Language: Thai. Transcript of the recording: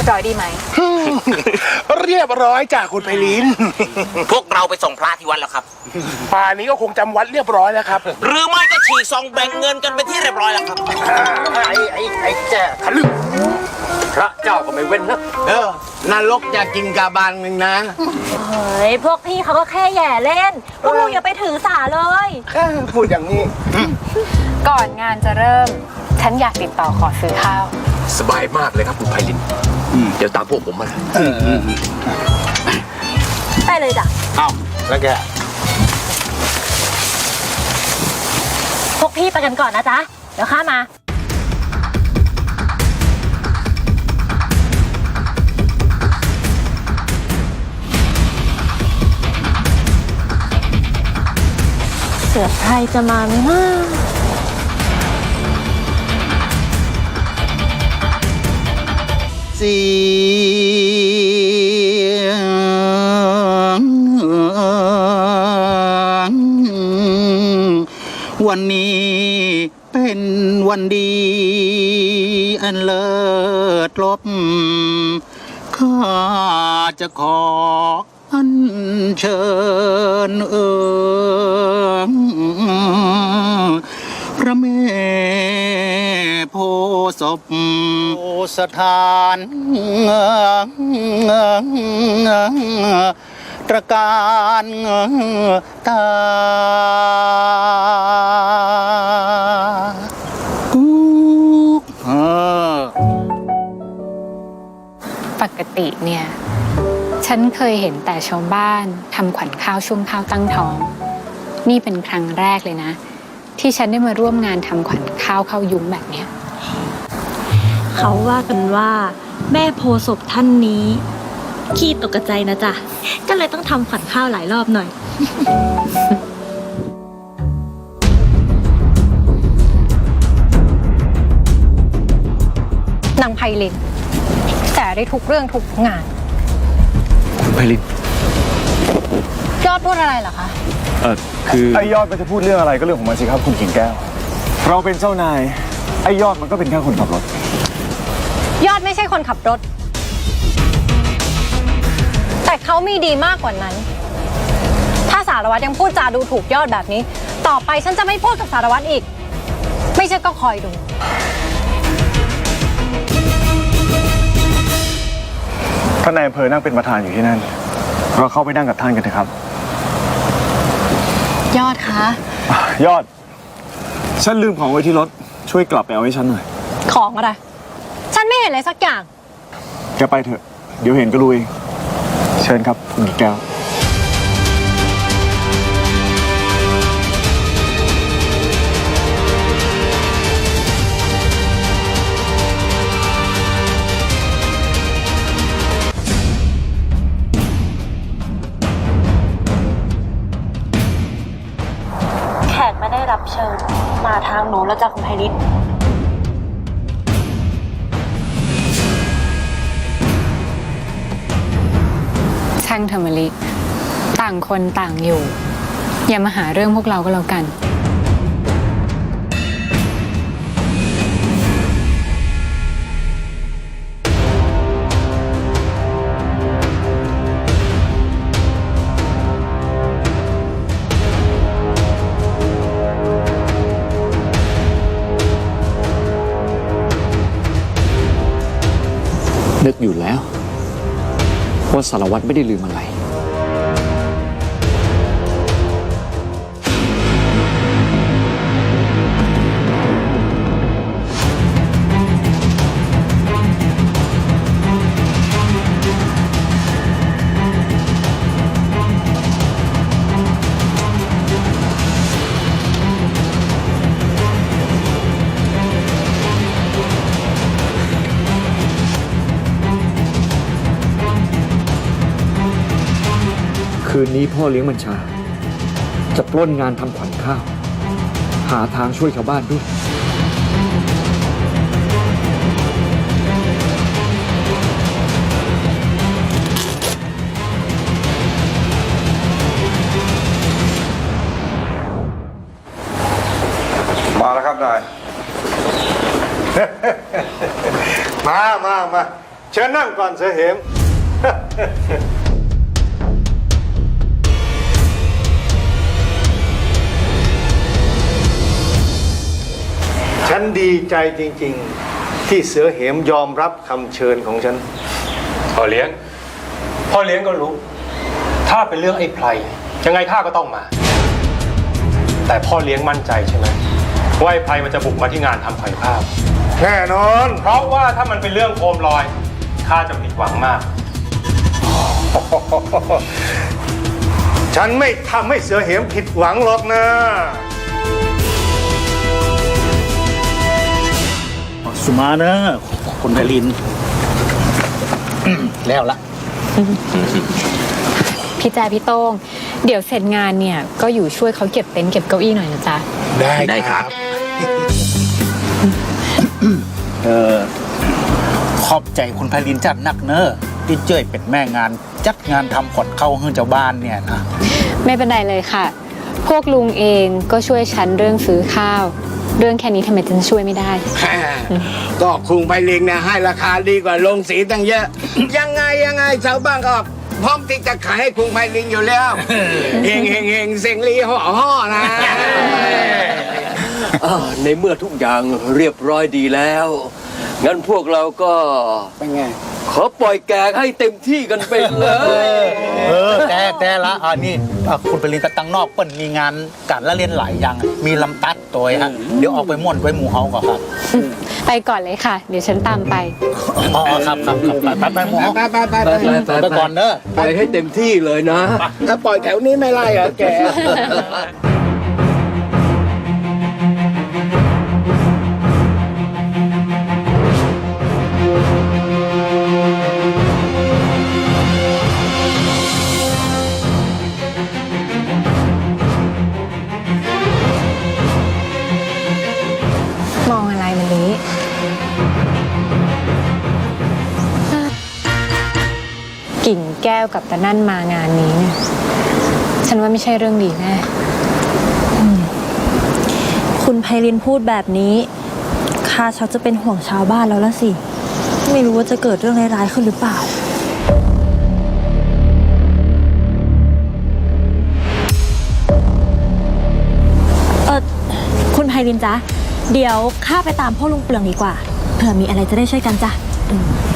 รียบร้อยดีไหม เรียบร้อยจากคุณไพลิน พวกเราไปส่งพระที่วัดแล้วครับ ป่านนี้ก็คงจำวัดเรียบร้อยแล้วครับ หรือไม่ก็ฉีกซองแบ่งเงินกันไปนที่เรียบร้อยแล้วครับ ไอ้ไอ้ไอ้แจ้ทะลึ่งพระเจ้าก็ไม่เว้นนะเออนรกจะกินกาบานหนึ่งนะ เฮ้ย พวกพี่เขาก็แค่แย่เล่น พวกหนูอย่าไปถือสาเลย พูดอย่างนี้ ก่อนงานจะเริ่ม ฉันอยากติดต่อขอซื้อข้าว สบายมากเลยครับคุณไพลินเดี๋ยวตามพวกผมมาเลยได้เลยจ้ะเอ้าแล้วแกพวกพี่ไปกันก่อนนะจ๊ะ เดี๋ยวข้ามา เสือไทยจะมาไหมนะ สียง วันนี้เป็นวันดี อันเลิศลบข้าจะขออันเชิญเออ ศพโพสถานตรการตากุกเออปกติเนี่ย ฉันเคยเห็นแต่ชาวบ้านทำขวัญข้าวช่วงข้าวตั้งท้อง นี่เป็นครั้งแรกเลยนะ ที่ฉันได้มาร่วมงานทำขวัญข้าวเข้ายุ้งแบบเนี้ย เขาว่ากันว่า แม่โพศพท่านนี้ ขี้ตกใจนะจ๊ะ ก็เลยต้องทำขวัญข้าวหลายรอบหน่อย นางไพลิน แต่ได้ทุกเรื่องทุกงาน คุณไพลิน ยอดพูดอะไรเหรอคะ เออคือ ไอ้ยอดมันจะพูดเรื่องอะไรก็เรื่องของมันสิครับคุณกิ่งแก้ว เราเป็นเจ้านาย ไอ้ยอดมันก็เป็นแค่คนขับรถ ยอดไม่ใช่คนขับรถ แต่เขามีดีมากกว่านั้น ถ้าสารวัตรยังพูดจาดูถูกยอดแบบนี้ ต่อไปฉันจะไม่พูดกับสารวัตรอีก ไม่ใช่ก็คอยดู ท่านนายอำเภอนั่งเป็นประธานอยู่ที่นั่น เราเข้าไปนั่งกับท่านกันเถอะครับ ยอดคะ ยอด ฉันลืมของไว้ที่รถ ช่วยกลับไปเอาให้ฉันหน่อย ของอะไรฉันไม่เห็น อะไรสักอย่าง แกไปเถอะ เดี๋ยวเห็นก็รู้เองเชิญครับคุณกิ่งแก้ว แขกไม่ได้รับเชิญ มาทางหนูแล้วจ้ะคุณไพริศ ช่างเธอะมลิต่างคนต่างอยู่ อย่ามาหาเรื่องพวกเราก็แล้วกัน นึกอยู่แล้ว ว่าสารวัตรไม่ได้ลืมอะไร คืนนี้พ่อเลี้ยงบัญชา จะปล้นงานทำขวัญข้าว หาทางช่วยชาวบ้านด้วย มาแล้วครับนาย มามามาเชิญนั่งก่อนเสอเหม นดีใจจริงๆ ที่เสือเหมยอมรับคำเชิญของฉัน พ่อเลี้ยง พ่อเลี้ยงก็รู้ ถ้าเป็นเรื่องไอ้ไพรยังไงข้าก็ต้องมา แต่พ่อเลี้ยงมั่นใจใช่ไหมว่าไอ้ไพรมันจะบุกมาที่งานทำขวัญข้าวแน่นอน เพราะว่าถ้ามันเป็นเรื่องโคมลอยข้าจะผิดหวังมาก ฉันไม่ทำให้เสือเหมผิดหวังหรอกนะ สุมาเนอะคุณไพลินอืมแล้วละพี่แจพี่โต้งเดี๋ยวเสร็จงานเนี่ย ก็อยู่ช่วยเขาเก็บเต็นท์เก็บเก้าอี้หน่อยนะจ๊ะ ได้ได้คครัรับบเออขอบใจคุณไพลินจัดนักเนอะที่เจ้ยเป็นแม่งาน จัดงานทำขวัญเข้าให้เจ้าบ้านเนี่ยนะ ไม่เป็นไรเลยค่ะ พวกลุงเองก็ช่วยฉันเรื่องซื้อข้าว เรื่องแค่นี้ทำไมฉันช่วยไม่ได้ ก็คุงไปลิงนะให้ราคาดีกว่าลงสีตั้งเยอะ ยังไงยังไงชาวบ้านก็พร้อมที่จะขายให้คุงไพลิงอยู่แล้วเฮงเฮงเฮงเซ็งลีห่อห่อนะในเมื่อทุกอย่างเรียบร้อยดีแล้ว งั้นพวกเราก็เป็นไง ขอปล่อยแกกให้เต็มที่กันไปเลย เออแต่แต่ละอ่านี่อะคุณไพลินกับตังนอกเปิ้นมีงานการละเล่นหลายอย่าง มีลำตัดตัวฮะเดี๋ยวออกไปม่วนไว้หมู่เฮาก่อนครับไปก่อนเลยค่ะ เดี๋ยวฉันตามไป อ๋อครับครับครับไปไปไปหมู่เฮาไปไปไปไปไปก่อนเนอะไปให้เต็มที่เลยนะ ถ้าปล่อยแถวนี้ไม่ไล่เหรอแก แก้วกับตะนั่นมางานนี้เนี่ยฉันว่าไม่ใช่เรื่องดีแน่คุณไพลินพูดแบบนี้ข้าชักจะเป็นห่วงชาวบ้านแล้วละสิ ไม่รู้ว่าจะเกิดเรื่องร้ายๆขึ้นหรือเปล่าเออคุณไพลินจ๊ะ เดี๋ยวข้าไปตามพ่อลุงเปลืองดีกว่าเผื่อมีอะไรจะได้ช่วยกันจ้ะอืม